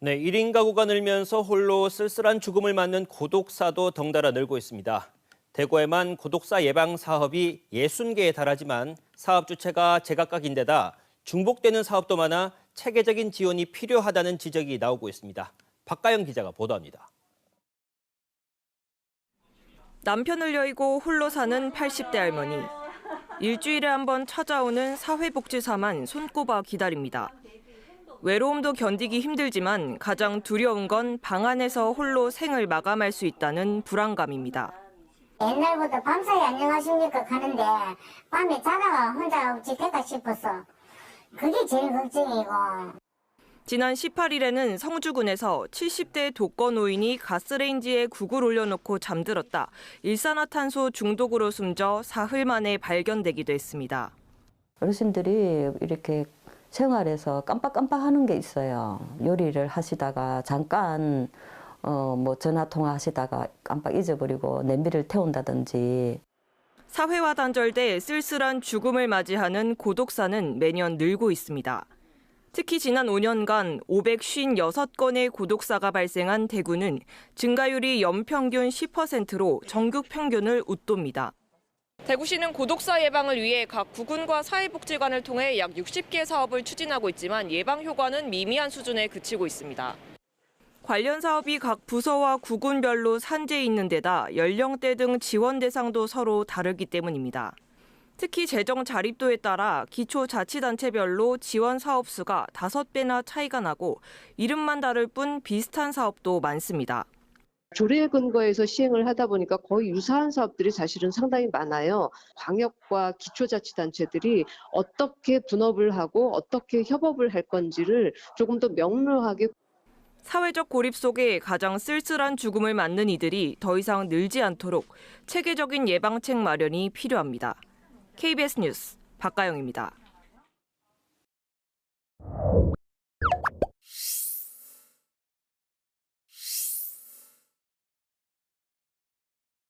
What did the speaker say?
네, 1인 가구가 늘면서 홀로 쓸쓸한 죽음을 맞는 고독사도 덩달아 늘고 있습니다. 대구에만 고독사 예방 사업이 60개에 달하지만 사업 주체가 제각각인데다 중복되는 사업도 많아 체계적인 지원이 필요하다는 지적이 나오고 있습니다. 박가영 기자가 보도합니다. 남편을 여의고 홀로 사는 80대 할머니. 일주일에 한 번 찾아오는 사회복지사만 손꼽아 기다립니다. 외로움도 견디기 힘들지만 가장 두려운 건 방 안에서 홀로 생을 마감할 수 있다는 불안감입니다. 옛날부터 밤사이 안녕하십니까 가는데 밤에 자다가 혼자 될까 싶어서 그게 제일 걱정이고 지난 18일에는 성주군에서 70대 독거 노인이 가스레인지에 국을 올려놓고 잠들었다. 일산화탄소 중독으로 숨져 사흘 만에 발견되기도 했습니다. 어르신들이 이렇게 생활에서 깜빡깜빡 하는 게 있어요. 요리를 하시다가 잠깐 어 뭐 전화 통화하시다가 깜빡 잊어버리고 냄비를 태운다든지 사회와 단절돼 쓸쓸한 죽음을 맞이하는 고독사는 매년 늘고 있습니다. 특히 지난 5년간 556건의 고독사가 발생한 대구는 증가율이 연평균 10%로 전국 평균을 웃돕니다. 대구시는 고독사 예방을 위해 각 구군과 사회복지관을 통해 약 60개 사업을 추진하고 있지만 예방 효과는 미미한 수준에 그치고 있습니다. 관련 사업이 각 부서와 구군별로 산재 있는 데다 연령대 등 지원 대상도 서로 다르기 때문입니다. 특히 재정 자립도에 따라 기초자치단체별로 지원 사업 수가 5배나 차이가 나고 이름만 다를 뿐 비슷한 사업도 많습니다. 조례 근거에서 시행을 하다 보니까 거의 유사한 사업들이 사실은 상당히 많아요. 광역과 기초자치단체들이 어떻게 분업을 하고 어떻게 협업을 할 건지를 조금 더 명료하게 사회적 고립 속에 가장 쓸쓸한 죽음을 맞는 이들이 더 이상 늘지 않도록 체계적인 예방책 마련이 필요합니다. KBS 뉴스 박가영입니다.